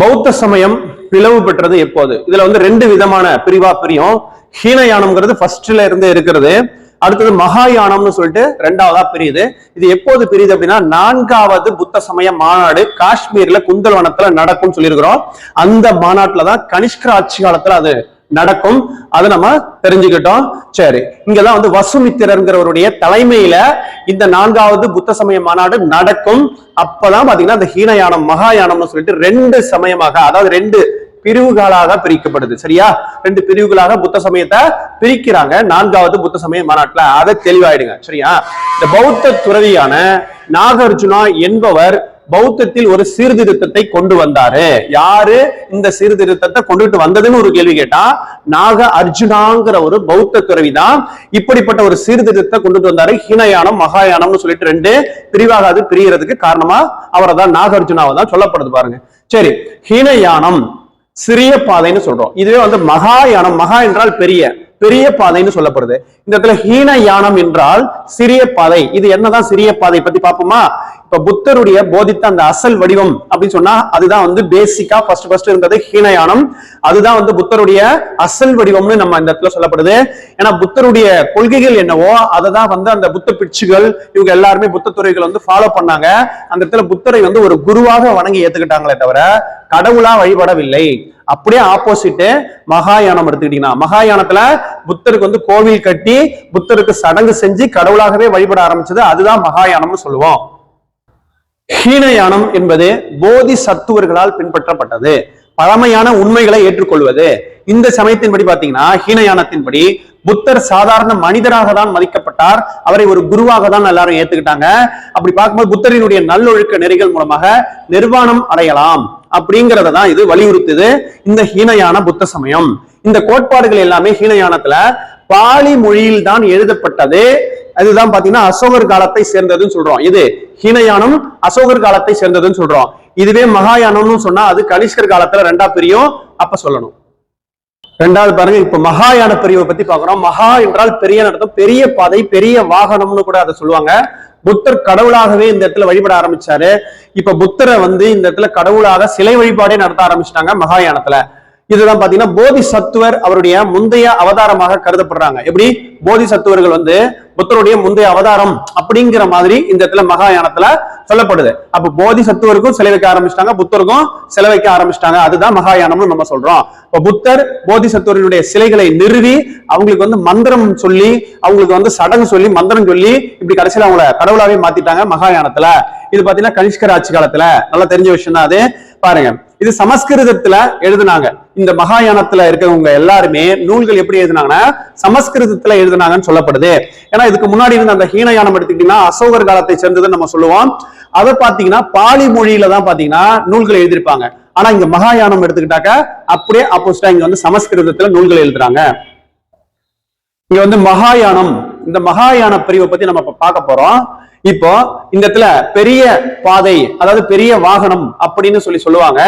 பௌத்த சமயம் பிளவு பெற்றது எப்போது? இதுல வந்து ரெண்டு விதமான பிரிவா பிரியும். ஹீனயானம்ங்கிறது ஃபர்ஸ்ட்ல இருந்து இருக்கிறது. அடுத்தது மகாயானம்னு சொல்லிட்டு ரெண்டாவதா பிரியுது. இது எப்போது பிரியுது அப்படின்னா நான்காவது புத்த சமய மாநாடு காஷ்மீர்ல குந்தல்வனத்துல நடக்கும்னு சொல்லியிருக்கிறோம். அந்த மாநாட்டுல தான் கனிஷ்கர் ஆட்சி காலத்துல அது நடக்கும். அதை நம்ம தெரிஞ்சுக்கிட்டோம். சரி இங்கதான் வந்து வசுமித்திரங்கிறவருடைய தலைமையில இந்த நான்காவது புத்த சமய மாநாடு நடக்கும். அப்பதான் பாத்தீங்கன்னா அந்த ஹீனயானம் மகாயானம்னு சொல்லிட்டு ரெண்டு சமயமாக அதாவது ரெண்டு பிரிவுகளாக பிரிக்கப்படுது. சரியா? ரெண்டு பிரிவுகளாக புத்த சமயத்தை பிரிக்கிறாங்க. நான்காவது புத்த சமய மாநாட்டுல அதை தெளிவாயிடுங்க. சரியா? இந்த பௌத்த துறவியான நாகார்ஜுனா என்பவர் பௌத்தத்தில் ஒரு சீர்திருத்தத்தை கொண்டு வந்தாரு. யாரு? இந்த சீர்திருத்தத்தை கொண்டுட்டு வந்ததுன்னு ஒரு கேள்வி கேட்டா நாக அர்ஜுனாங்கிற ஒரு பௌத்த துறவி தான் இப்படிப்பட்ட ஒரு சீர்திருத்தத்தை கொண்டுட்டு வந்தாரு. ஹீனயானம் மகாயானம்னு சொல்லிட்டு ரெண்டு பிரிவாக அது பிரியறதுக்கு காரணமா அவரை தான் நாகார்ஜுனாவை தான் சொல்லப்படுது பாருங்க. சரி ஹீனயானம் சிறிய பாதைன்னு சொல்றோம். இதுவே வந்து மகாயானம் மகா என்றால் பெரிய பெரிய பாதைன்னு சொல்லப்படுது. இந்த இடத்துல ஹீன யானம் என்றால் சிறிய பாதை. இது என்னதான் சிறிய பாதை பத்தி பார்ப்போமா? இப்ப புத்தருடைய போதித்த அந்த அசல் வடிவம் அப்படின்னு சொன்னா அதுதான் வந்து பேசிக்கா ஃபர்ஸ்ட் ஃபர்ஸ்ட் இருந்தது ஹீனயானம். அதுதான் வந்து புத்தருடைய அசல் வடிவம்னு நம்ம இந்த இடத்துல சொல்லப்படுது. ஏன்னா புத்தருடைய கொள்கைகள் என்னவோ அதை தான் வந்து அந்த புத்த பிட்சுகள் இவங்க எல்லாருமே புத்த துறைகள் வந்து ஃபாலோ பண்ணாங்க. அந்த இடத்துல புத்தரை வந்து ஒரு குருவாக வணங்கி ஏத்துக்கிட்டாங்களே தவிர கடவுளா வழிபடவில்லை. அப்படியே ஆப்போசிட் மகாயானம் எடுத்துக்கிட்டீங்கன்னா மகாயானத்துல புத்தருக்கு வந்து கோவில் கட்டி புத்தருக்கு சடங்கு செஞ்சு கடவுளாகவே வழிபட ஆரம்பிச்சது அதுதான் மகாயானம்னு சொல்லுவோம். ஹீனயானம் என்பது போதி சத்துவர்களால் பின்பற்றப்பட்டது. பழமையான உண்மைகளை ஏற்றுக்கொள்வது. இந்த சமயத்தின்படி பாத்தீங்கன்னா ஹீனயானத்தின்படி புத்தர் சாதாரண மனிதராக தான் மதிக்கப்பட்டார். அவரை ஒரு குருவாக தான் எல்லாரும் ஏத்துக்கிட்டாங்க. அப்படி பார்க்கும்போது புத்தரினுடைய நல்லொழுக்க நெறிகள் மூலமாக நிர்வாணம் அடையலாம் அப்படிங்கறத தான் இது வலியுறுத்துது. இந்த ஹீனயான புத்த சமயம். இந்த கோட்பாடுகள் எல்லாமே ஹீனயானத்துல பாலி மொழியில் தான் எழுதப்பட்டது. அதுதான் பாத்தீங்கன்னா அசோகர் காலத்தை சேர்ந்ததுன்னு சொல்றோம். இது ஹீனயானம் அசோகர் காலத்தை சேர்ந்ததுன்னு சொல்றோம். இதுவே மகாயானம்னு சொன்னா அது கனிஷ்கர் காலத்துல ரெண்டா பிரியும். அப்ப சொல்லணும். ரெண்டாவது பாருங்க இப்ப மகாயான பிரிவை பத்தி பாக்குறோம் மகா என்றால் பெரிய நடத்தம் பெரிய பாதை பெரிய வாகனம்னு கூட அதை சொல்லுவாங்க. புத்தர் கடவுளாகவே இந்த இடத்துல வழிபட ஆரம்பிச்சாரு. இப்ப புத்தரை வந்து இந்த இடத்துல கடவுளாக சிலை வழிபாடே நடத்த ஆரம்பிச்சிட்டாங்க மகாயானத்துல. இதுதான் பாத்தீங்கன்னா போதி சத்துவர் அவருடைய முந்தைய அவதாரமாக கருதப்படுறாங்க. எப்படி? போதி சத்துவர்கள் வந்து புத்தருடைய முந்தைய அவதாரம் அப்படிங்கிற மாதிரி இந்த இடத்துல மகாயானத்துல சொல்லப்படுது. அப்ப போதி சத்துவருக்கும் சிலை வைக்க ஆரம்பிச்சிட்டாங்க புத்தருக்கும் சிலை வைக்க ஆரம்பிச்சிட்டாங்க. அதுதான் மகாயானம்னு நம்ம சொல்றோம். இப்ப புத்தர் போதி சத்துவர்களுடைய சிலைகளை நிறுவி அவங்களுக்கு வந்து மந்திரம் சொல்லி அவங்களுக்கு வந்து சடங்கு சொல்லி மந்திரம் சொல்லி இப்படி கடைசியில அவங்கள கடவுளாவே மாத்திட்டாங்க மகாயானத்துல இது பாத்தீங்கன்னா கனிஷ்கர் ஆட்சி காலத்துல. நல்லா தெரிஞ்ச விஷயம் தான் அது. பாருங்க. இது சமஸ்கிருதத்துல எழுதுனாங்க. இந்த மகாயானத்துல இருக்கிறவங்க எல்லாருமே நூல்கள் எப்படி எழுதுனாங்கன்னா சமஸ்கிருதத்துல எழுதினாங்கன்னு சொல்லப்படுது. ஏன்னா இதுக்கு முன்னாடி இருந்த அந்த ஹீனயானம் எடுத்துக்கிட்டீங்கன்னா அசோகர் காலத்தை சேர்ந்ததுன்னு நம்ம சொல்லுவோம். அதை பாத்தீங்கன்னா பாலி மொழியில தான் பாத்தீங்கன்னா நூல்கள் எழுதியிருப்பாங்க. ஆனா இங்க மகாயானம் எடுத்துக்கிட்டாக்க அப்படியே அப்போஸ்டா இங்க வந்து சமஸ்கிருதத்துல நூல்கள் எழுதுறாங்க. இங்க வந்து மகாயானம் இந்த மகாயான பிரிவை பத்தி நம்ம இப்ப பார்க்க போறோம். இப்போ இந்த இடத்துல பெரிய பாதை அதாவது பெரிய வாகனம் அப்படின்னு சொல்லி சொல்லுவாங்க.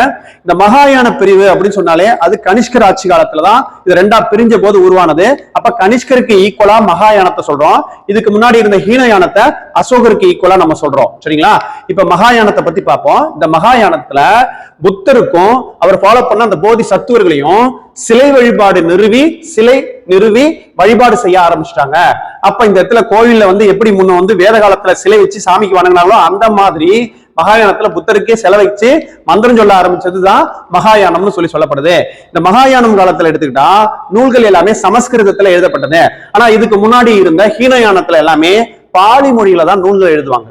இந்த மகாயான பிரிவு அப்படின்னு சொன்னாலே அது கனிஷ்கர் ஆட்சி காலத்துலதான் இது ரெண்டா பிரிஞ்ச போது உருவானது. அப்ப கனிஷ்கருக்கு ஈக்குவலா மகாயானத்தை சொல்றோம். இதுக்கு முன்னாடி இருந்த ஹீனயானத்தை அசோகருக்கு ஈக்குவலா நம்ம சொல்றோம். சரிங்களா? இப்ப மகாயானத்தை பத்தி பார்ப்போம். இந்த மகாயானத்துல புத்தருக்கும் அவர் ஃபாலோ பண்ண அந்த போதி சத்துவர்களையும் சிலை வழிபாடு நிறுவி சிலை நிறுவி வழிபாடு செய்ய ஆரம்பிச்சிட்டாங்க. அப்ப இந்த இடத்துல கோவில்ல வந்து எப்படி முன்ன வந்து வேத காலத்துல சிலை வச்சு சாமிக்கு வணங்கினாங்களோ அந்த மாதிரி மகாயானத்துல புத்தருக்கே செலவழிச்சு மந்திரம் சொல்ல ஆரம்பிச்சதுதான் மகாயானம்னு சொல்லி சொல்லப்படுது. இந்த மகாயானம் காலத்துல எடுத்துக்கிட்டா நூல்கள் எல்லாமே சமஸ்கிருதத்துல எழுதப்பட்டது. ஆனா இதுக்கு முன்னாடி இருந்த ஹீனயானத்துல எல்லாமே பாலி மொழியில தான் நூல்கள் எழுதுவாங்க.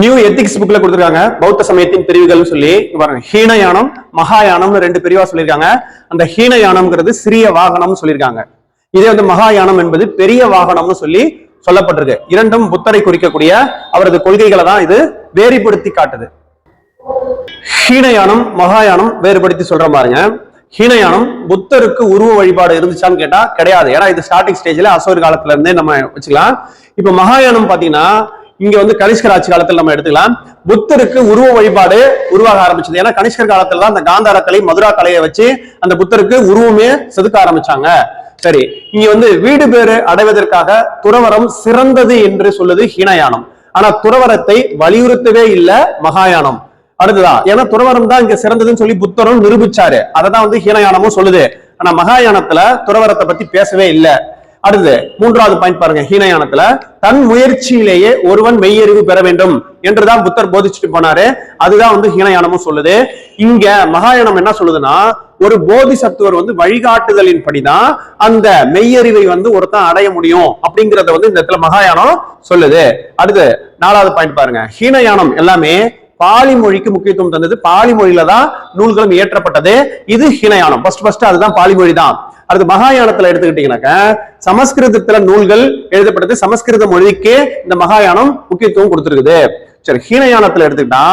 நியூ எத்திக்ஸ் புக்ல கொடுத்திருக்காங்க. பௌத்த சமயத்தின் பிரிவுகள்னு சொல்லி. பாருங்க. ஹீனயானம் மகாயானம்னு ரெண்டு பிரிவா சொல்லியிருக்காங்க. அந்த ஹீனயானம்ங்கிறது சிறிய வாகனம்னு சொல்லியிருக்காங்க. இதே வந்து மகாயானம் என்பது பெரிய வாகனம்னு சொல்லி சொல்லப்பட்டிருக்கு. இரண்டும் புத்தரை குறிக்கக்கூடிய அவரது கொள்கைகளை தான் இது வேறுபடுத்தி காட்டுது. ஹீனயானம் மகாயானம் வேறுபடுத்தி சொல்ற பாருங்க. ஹீனயானம் புத்தருக்கு உருவ வழிபாடு இருந்துச்சான்னு கேட்டா கிடையாது. ஏன்னா இது ஸ்டார்டிங் ஸ்டேஜ்ல அசோர் காலத்துல இருந்தே நம்ம வச்சுக்கலாம். இப்ப மகாயானம் பாத்தீங்கன்னா இங்க வந்து கனிஷ்கர் ஆட்சி காலத்தில் நம்ம எடுத்துக்கலாம். புத்தருக்கு உருவ வழிபாடு உருவாக ஆரம்பிச்சது. ஏன்னா கனிஷ்கர் காலத்துல தான் அந்த காந்தார கலை மதுரா கலையை வச்சு அந்த புத்தருக்கு உருவமே செதுக்க ஆரம்பிச்சாங்க. சரி இங்க வந்து வீடு பேரு அடைவதற்காக துறவரம் சிறந்தது என்று சொல்லுது ஹீனயானம். ஆனா துறவரத்தை வலியுறுத்தவே இல்லை மகாயானம். அடுத்ததா ஏன்னா துறவரம் தான் இங்க சிறந்ததுன்னு சொல்லி புத்தரும் நிரூபிச்சாரு. அததான் வந்து ஹீனயானமும் சொல்லுது. ஆனா மகாயானத்துல துறவரத்தை பத்தி பேசவே இல்லை. அடுத்து மூன்றாவது பாயிண்ட் பாருங்க ஹீனயானத்துல தன் முயற்சியிலேயே ஒருவன் மெய்யறிவு பெற வேண்டும் என்றுதான் புத்தர் போதிச்சுட்டு போனாரு. அதுதான் வந்து ஹீனயானமும் சொல்லுது. இங்க மகாயானம் என்ன சொல்லுதுன்னா ஒரு போதி சத்துவர் வந்து வழிகாட்டுதலின் படிதான் அந்த மெய்யறிவை வந்து ஒருத்தன் அடைய முடியும் அப்படிங்கறத வந்து இந்த இடத்துல மகாயானம் சொல்லுது. அடுத்து நாலாவது பாயிண்ட் பாருங்க ஹீனயானம் எல்லாமே பாலி மொழிக்கு முக்கியத்துவம் தந்தது. பாலி மொழியில தான் நூல்களும் இயற்றப்பட்டது. இது ஹீனயானம். ஃபர்ஸ்ட் ஃபர்ஸ்ட் அதுதான் பாலி மொழி தான். அடுத்து மகாயானத்துல எடுத்துக்கிட்டீங்கன்னாக்க சமஸ்கிருதத்துல நூல்கள் எழுதப்பட்டது. சமஸ்கிருத மொழிக்கே இந்த மகாயானம் முக்கியத்துவம் கொடுத்துருக்குது. சரி ஹீனயானத்துல எடுத்துக்கிட்டா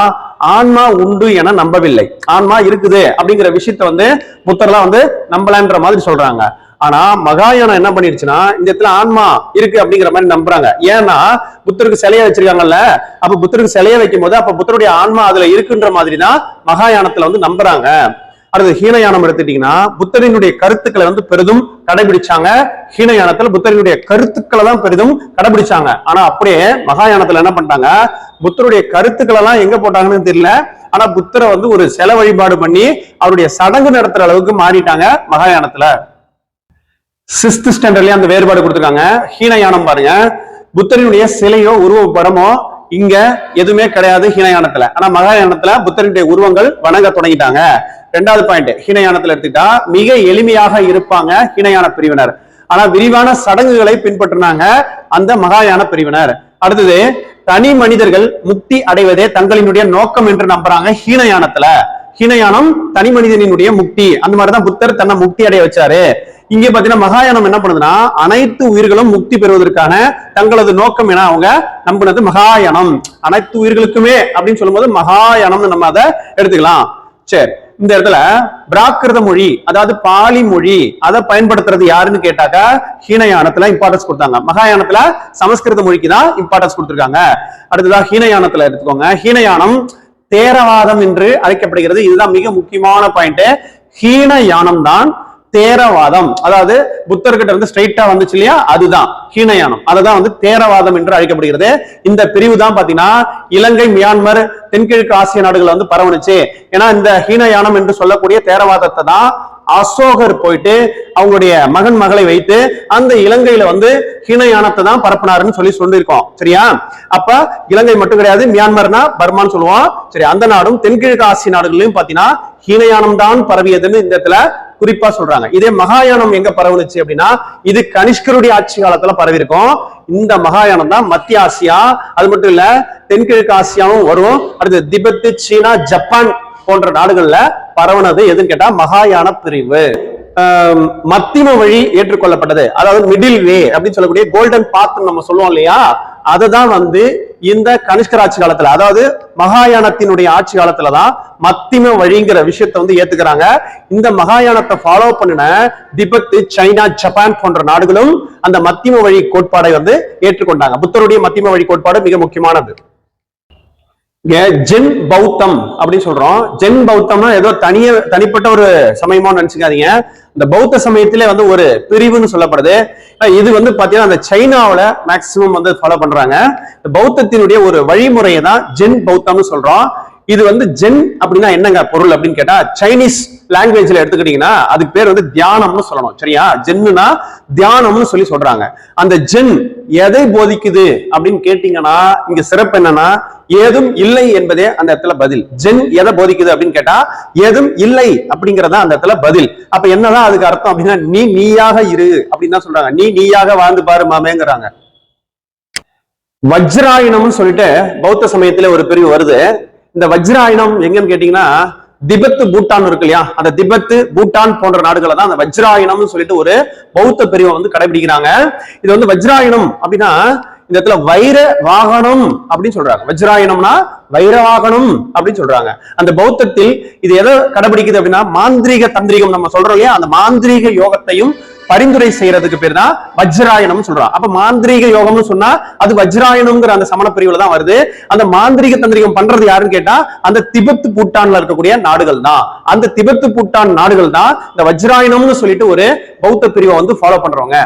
ஆன்மா உண்டு என நம்பவில்லை. ஆன்மா இருக்குது அப்படிங்கிற விஷயத்த வந்து புத்தர்லாம் வந்து நம்பலன்ற மாதிரி சொல்றாங்க. ஆனா மகாயானம் என்ன பண்ணிருச்சுன்னா இந்த இடத்துல ஆன்மா இருக்கு அப்படிங்கிற மாதிரி நம்புறாங்க. ஏன்னா புத்தருக்கு சிலைய வச்சிருக்காங்கல்ல அப்ப புத்தருக்கு சிலைய வைக்கும் போது அப்ப புத்தருடைய ஆன்மா அதுல இருக்குன்ற மாதிரி தான் மகாயானத்துல வந்து நம்புறாங்க. அடுத்து ஹீனயானம் எடுத்துட்டீங்கன்னா புத்தரினுடைய கருத்துக்களை வந்து பெரிதும் கடைபிடிச்சாங்க. ஹீனயானத்துல புத்தரினுடைய கருத்துக்களை தான் பெரிதும் கடைபிடிச்சாங்க. ஆனா அப்படியே மகாயானத்துல என்ன பண்ணிட்டாங்க? புத்தருடைய கருத்துக்களை எல்லாம் எங்க போட்டாங்கன்னு தெரியல. ஆனா புத்தரை வந்து ஒரு செல வழிபாடு பண்ணி அவருடைய சடங்கு நடத்துற அளவுக்கு மாறிட்டாங்க மகாயானத்துல. சிக்ஸ்த் ஸ்டாண்டர்ட்லயே அந்த வேறுபாடு கொடுத்துருக்காங்க. ஹீனயானம் பாருங்க. புத்தரினுடைய சிலையோ உருவ படமோ இங்க எதுவுமே கிடையாது ஹீனயானத்துல ஆனா மகாயானத்துல புத்தரினுடைய உருவங்கள் வணங்க தொடங்கிட்டாங்க. ரெண்டாவது பாயிண்ட் ஹீனயானத்துல எடுத்துக்கிட்டா மிக எளிமையாக இருப்பாங்க ஹீனயான பிரிவினர். ஆனா விரிவான சடங்குகளை பின்பற்றினாங்க அந்த மகாயான பிரிவினர். அடுத்தது தனி மனிதர்கள் முக்தி அடைவதே தங்களினுடைய நோக்கம் என்று நம்புறாங்க ஹீனயானத்துல ஹீனயானம் தனி மனிதனினுடைய முக்தி. அந்த மாதிரிதான் புத்தர் தன்னை முக்தி அடைய வச்சாரு. இங்க பாத்தீங்கன்னா மகாயானம் என்ன பண்ணுதுன்னா அனைத்து உயிர்களும் முக்தி பெறுவதற்கான தங்களது நோக்கம் என அவங்க நம்பினது மகாயானம். அனைத்து உயிர்களுக்குமே அப்படின்னு சொல்லும்போது மகாயானம்னு நம்ம அதை எடுத்துக்கலாம். சரி இந்த இடத்துல பிராகிருத மொழி அதாவது பாலி மொழி அதை பயன்படுத்துறது யாருன்னு கேட்டாக்கா ஹீனயானத்துல இம்பார்ட்டன்ஸ் கொடுத்தாங்க. மகாயானத்துல சமஸ்கிருத மொழிக்கு தான் இம்பார்ட்டன்ஸ் கொடுத்துருக்காங்க. அடுத்ததா ஹீனயானத்துல எடுத்துக்கோங்க. ஹீனயானம் தேரவாதம் என்று அழைக்கப்படுகிறது. இதுதான் மிக முக்கியமான பாயிண்ட் ஹீனயானம் தான் தேரவாதம். அதாவது புத்தர்கிட்ட இருந்து ஸ்ட்ரைட்டா வந்துச்சு இல்லையா? அதுதான். ஹீனயானம். அதுதான் வந்து தேரவாதம் என்று அழைக்கப்படுகிறது. இந்த பிரிவு தான் பாத்தீங்கன்னா இலங்கை மியான்மர் தென்கிழக்கு ஆசிய நாடுகள் வந்து பரவணுச்சு. ஏன்னா இந்த ஹீனயானம் என்று சொல்லக்கூடிய தேரவாதத்தை தான் அசோகர் போயிட்டு அவங்களுடைய மகன் மகளை வைத்து அந்த இலங்கையில வந்து ஹீனயானத்தை தான் பரப்புனாருன்னு சொல்லி சொல்லியிருக்கோம். சரியா? அப்ப இலங்கை மட்டும் கிடையாது மியான்மர்னா பர்மான்னு சொல்லுவோம். சரி அந்த நாடும் தென்கிழக்கு ஆசிய நாடுகளையும் பாத்தீங்கன்னா ஹீனயானம் தான் பரவியதுன்னு இந்த இடத்துல குறிப்பா சொல்றாங்க. இதே மகாயானம் எங்க பரவுனுச்சு அப்படின்னா இது கனிஷ்கருடைய ஆட்சி காலத்துல பரவி இருக்கும் இந்த மகாயானம் தான் மத்திய ஆசியா அது மட்டும் இல்ல தென்கிழக்கு ஆசியாவும் வரும். அடுத்து திபெத்து சீனா ஜப்பான் போன்ற நாடுகள்ல பரவுனது எதுன்னு கேட்டா மகாயான பிரிவு. மத்திம வழி ஏற்றுக்கொள்ளப்பட்டது. அதாவது மிடில் வே அப்படின்னு சொல்லக்கூடிய கோல்டன் பாத் நம்ம சொல்லுவோம் இல்லையா? அதை தான் வந்து இந்த கனிஷ்கர் ஆட்சி காலத்துல அதாவது மகாயானத்தினுடைய ஆட்சி காலத்துல தான் மத்திம வழிங்கிற விஷயத்தை வந்து ஏத்துக்கிறாங்க. இந்த மகாயானத்தை ஃபாலோ பண்ணின திபெத் சைனா ஜப்பான் போன்ற நாடுகளும் அந்த மத்திம வழி கோட்பாடை வந்து ஏற்றுக்கொண்டாங்க. புத்தருடைய மத்திம வழி கோட்பாடு மிக முக்கியமானது. ஜென் பௌத்தம் அப்படின்னு சொல்றோம். ஜென் பௌத்தம்னா ஏதோ தனிய தனிப்பட்ட ஒரு சமயமா நினைச்சுக்காதீங்க. இந்த பௌத்த சமயத்திலே வந்து ஒரு பிரிவுன்னு சொல்லப்படுது. இது வந்து பாத்தீங்கன்னா அந்த சைனாவில மேக்சிமம் வந்து ஃபாலோ பண்றாங்க. இந்த பௌத்தத்தினுடைய ஒரு வழிமுறையை தான் ஜென் பௌத்தம்னு சொல்றோம். இது வந்து ஜென் அப்படின்னா என்னங்க பொருள் அப்படின்னு கேட்டா சைனீஸ் லாங்குவேஜ்ல எடுத்துக்கிட்டீங்கன்னா அதுக்கு பேர் வந்து தியானம்னு சொல்லணும். சரியா? ஜென்னுனா தியானம்னு சொல்லி சொல்றாங்க. அந்த ஜென் எதை போதிக்குது அப்படின்னு கேட்டீங்கன்னா இங்க சிறப்பு என்னன்னா ஏதும் இல்லை என்பதே அந்த இடத்துல பதில். ஜென் எதை போதிக்குது அப்படின்னு கேட்டா ஏதும் இல்லை அப்படிங்கறதா அந்த இடத்துல பதில். அப்ப என்னதான் அதுக்கு அர்த்தம் அப்படின்னா நீ நீயாக இரு அப்படின்னு தான் சொல்றாங்க. நீ நீயாக வாழ்ந்து பாரு மாமேங்கிறாங்க. வஜ்ராயணம்னு சொல்லிட்டு பௌத்த சமயத்துல ஒரு பிரிவு வருது. இந்த வஜ்ராயணம் எங்கன்னு கேட்டீங்கன்னா திபத்து பூட்டான் இருக்கு இல்லையா? அந்த திபத்து பூட்டான் போன்ற நாடுகளை தான் அந்த வஜ்ராயணம்னு சொல்லிட்டு ஒரு பௌத்த பிரிவை வந்து கடைபிடிக்கிறாங்க. இது வந்து வஜ்ராயணம் அப்படின்னா இந்த இடத்துல வைர வாகனம் அப்படின்னு சொல்றாங்க. வஜ்ராயணம்னா வைர வாகனம் அப்படின்னு சொல்றாங்க. அந்த பௌத்தத்தில் இது எதை கடைபிடிக்குது அப்படின்னா மாந்திரீக தந்திரிகம் நம்ம சொல்றோம் இல்லையா? அந்த மாந்திரீக யோகத்தையும் பரிந்துரை செய்யறதுக்கு பேர் தான் வஜ்ராயணம் சொல்றான். அப்ப மாந்திரீக யோகம்னு சொன்னா அது வஜ்ராயணம்ங்கிற அந்த சமண பிரிவுல தான் வருது. அந்த மாந்திரீக தந்திரிகம் பண்றது யாருன்னு கேட்டா அந்த திபெத் பூட்டான்ல இருக்கக்கூடிய நாடுகள் தான். அந்த திபெத் பூட்டான் நாடுகள் தான் இந்த வஜ்ராயணம்னு சொல்லிட்டு ஒரு பௌத்த பிரிவை வந்து ஃபாலோ பண்றவங்க.